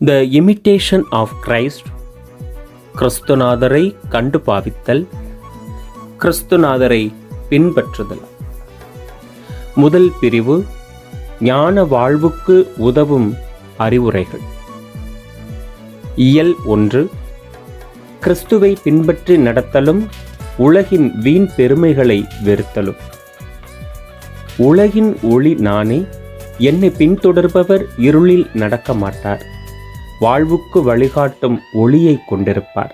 The imitation of Christ கிறிஸ்துநாதரை கண்டு பாவித்தல் கிறிஸ்துநாதரை பின்பற்றுதல். முதல் பிரிவு ஞான வாழ்வுக்கு உதவும் அறிவுரைகள். இயல் ஒன்று கிறிஸ்துவை பின்பற்றி நடத்தலும் உலகின் வீண் பெருமைகளை வெறுத்தலும். உலகின் ஒளி நானே என்னை பின்தொடர்பவர் இருளில் நடக்க மாட்டார். வாழ்வுக்கு வழிகாட்டும் ஒளியை கொண்டிருப்பார்.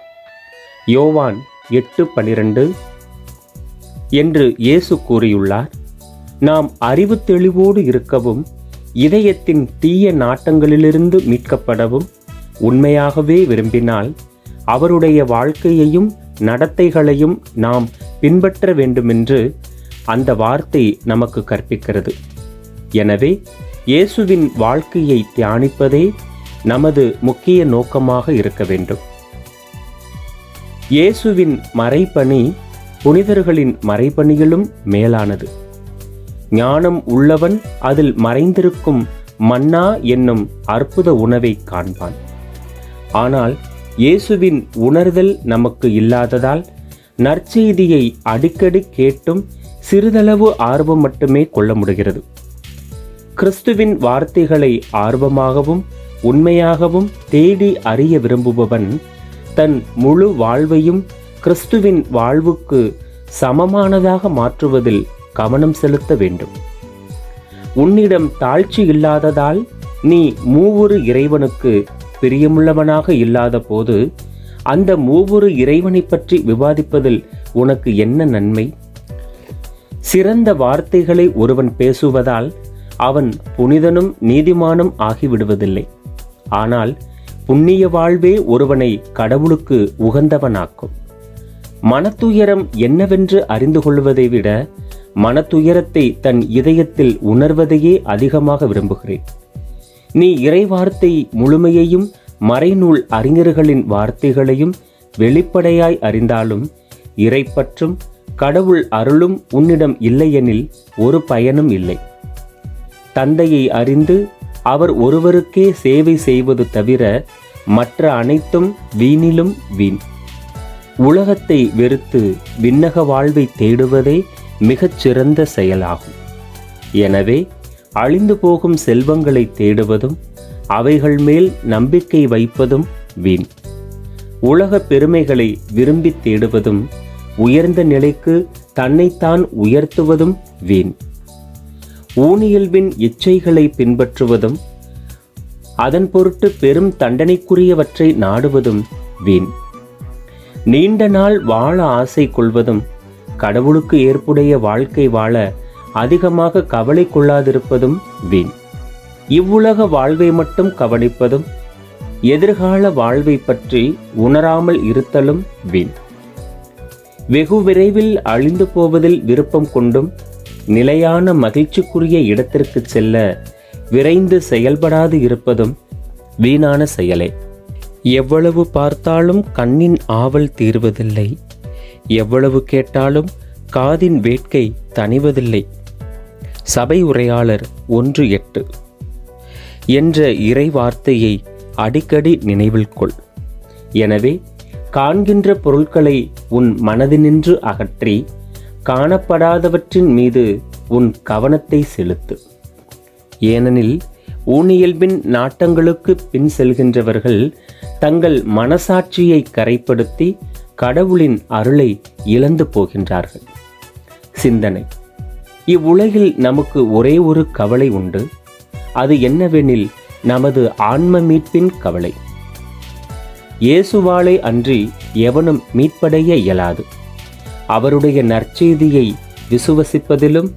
யோவான் எட்டு பனிரெண்டு. என்று இயேசு கூறியுள்ளார் நாம் அறிவு தெளிவோடு இருக்கவும் இதயத்தின் தீய நாட்டங்களிலிருந்து மீட்கப்படவும் உண்மையாகவே விரும்பினால் அவருடைய வாழ்க்கையையும் நடத்தைகளையும் நாம் பின்பற்ற வேண்டுமென்று அந்த வார்த்தை நமக்கு கற்பிக்கிறது. எனவே இயேசுவின் வாழ்க்கையை தியானிப்பதே நமது முக்கிய நோக்கமாக இருக்க வேண்டும். இயேசுவின் மறைபணி புனிதர்களின் மறைபணிகளும் மேலானது. ஞானம் உள்ளவன் அதில் மறைந்திருக்கும் மன்னா என்னும் அற்புத உணவை காண்பான். ஆனால் இயேசுவின் உணர்தல் நமக்கு இல்லாததால் நற்செய்தியை அடிக்கடி கேட்டும் சிறிதளவு ஆர்வம் மட்டுமே கொள்ள முடிகிறது. கிறிஸ்துவின் வார்த்தைகளை ஆர்வமாகவும் உண்மையாகவும் தேடி அறிய விரும்புபவன் தன் முழு வாழ்வையும் கிறிஸ்துவின் வாழ்வுக்கு சமமானதாக மாற்றுவதில் கவனம் செலுத்த வேண்டும். உன்னிடம் தாழ்ச்சி இல்லாததால் நீ மூவொரு இறைவனுக்கு பிரியமுள்ளவனாக இல்லாத போது அந்த மூவொரு இறைவனை பற்றி விவாதிப்பதில் உனக்கு என்ன நன்மை? சிறந்த வார்த்தைகளை ஒருவன் பேசுவதால் அவன் புனிதனும் நீதிமானும் ஆகிவிடுவதில்லை. ஆனால் புண்ணிய வாழ்வே ஒருவனை கடவுளுக்கு உகந்தவனாக்கும். மனத்துயரம் என்னவென்று அறிந்து கொள்வதை விட மனத்துயரத்தை தன் இதயத்தில் உணர்வதையே அதிகமாக விரும்புகிறேன். நீ இறைவார்த்தை முழுமையையும் மறைநூல் அறிஞர்களின் வார்த்தைகளையும் வெளிப்படையாய் அறிந்தாலும் இறைப்பற்றும் கடவுள் அருளும் உன்னிடம் இல்லையெனில் ஒரு பயனும் இல்லை. தந்தையை அறிந்து அவர் ஒருவருக்கே சேவை செய்வது தவிர மற்ற அனைத்தும் வீணிலும் வீண். உலகத்தை வெறுத்து விண்ணக வாழ்வை தேடுவதே மிகச் சிறந்த செயலாகும். எனவே அழிந்து போகும் செல்வங்களை தேடுவதும் அவைகள் மேல் நம்பிக்கை வைப்பதும் வீண். உலக பெருமைகளை விரும்பி தேடுவதும் உயர்ந்த நிலைக்கு தன்னைத்தான் உயர்த்துவதும் வீண். ஊனியல்பின் இச்சைகளை பின்பற்றுவதும் அதன் பொருட்டு பெரும் தண்டனைக்குரியவற்றை நாடுவதும் வீண். நீண்ட நாள் வாழ ஆசை கொள்வதும் கடவுளுக்கு ஏற்புடைய வாழ்க்கை வாழ அதிகமாக கவலை கொள்ளாதிருப்பதும் வீண். இவ்வுலக வாழ்வை மட்டும் கவனிப்பதும் எதிர்கால வாழ்வை பற்றி உணராமல் இருத்தலும் வீண். வெகு விரைவில் அழிந்து போவதில் விருப்பம் கொண்டும் நிலையான மகிழ்ச்சிக்குரிய இடத்திற்கு செல்ல விரைந்து செயல்படாது இருப்பதும் வீணான செயலே. எவ்வளவு பார்த்தாலும் கண்ணின் ஆவல் தீர்வதில்லை. எவ்வளவு கேட்டாலும் காதின் வேட்கை தணிவதில்லை. சபை உரையாளர் ஒன்று எட்டு. என்ற இறை வார்த்தையை அடிக்கடி நினைவில் கொள். எனவே காண்கின்ற பொருட்களை உன் மனதினின்று அகற்றி காணப்படாதவற்றின் மீது உன் கவனத்தை செலுத்து. ஏனெனில் ஊனியல்பின் நாட்டங்களுக்கு பின் செல்கின்றவர்கள் தங்கள் மனசாட்சியை கரைப்படுத்தி கடவுளின் அருளை இழந்து போகின்றார்கள். சிந்தனை. இவ்வுலகில் நமக்கு ஒரே ஒரு கவலை உண்டு. அது என்னவெனில் நமது ஆன்ம மீட்பின் கவலை. இயேசுவாளை அன்றி எவனும் மீட்படைய இயலாது. அவருடைய நற்செய்தியை விசுவசிப்பதிலும்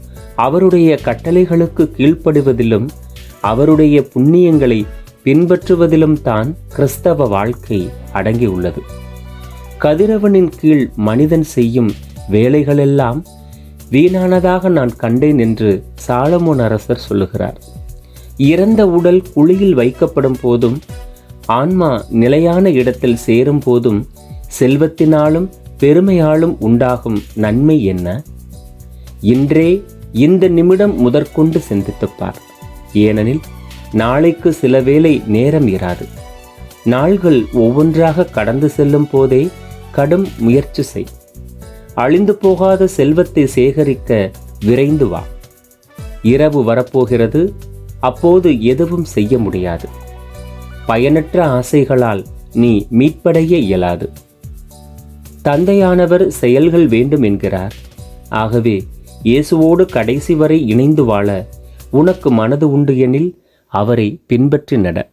அவருடைய கட்டளைகளுக்கு கீழ்ப்படுவதிலும் அவருடைய புண்ணியங்களை பின்பற்றுவதிலும் தான் கிறிஸ்தவ வாழ்க்கை அடங்கியுள்ளது. கதிரவனின் கீழ் மனிதன் செய்யும் வேலைகளெல்லாம் வீணானதாக நான் கண்டேன் என்று சாலமோன் அரசர் சொல்லுகிறார். இறந்த உடல் குழியில் வைக்கப்படும் போதும் ஆன்மா நிலையான இடத்தில் சேரும் போதும் செல்வத்தினாலும் பெருமையாலும் உண்டாகும் நன்மை என்ன? இன்றே இந்த நிமிடம் முதற்கொண்டு சிந்தித்துப்பார். ஏனெனில் நாளைக்கு சில வேளை நேரம் இராது. நாள்கள் ஒவ்வொன்றாக கடந்து செல்லும் போதே கடும் முயற்சி செய். அழிந்து போகாத செல்வத்தை சேகரிக்க விரைந்து வா. இரவு வரப்போகிறது அப்போது எதுவும் செய்ய முடியாது. பயனற்ற ஆசைகளால் நீ மீட்படைய இயலாது. தந்தையானவர் செயல்கள் வேண்டும் என்கிறார். ஆகவே இயேசுவோடு கடைசி வரை இணைந்து வாழ உனக்கு மனது உண்டு எனில் அவரை பின்பற்றி நட.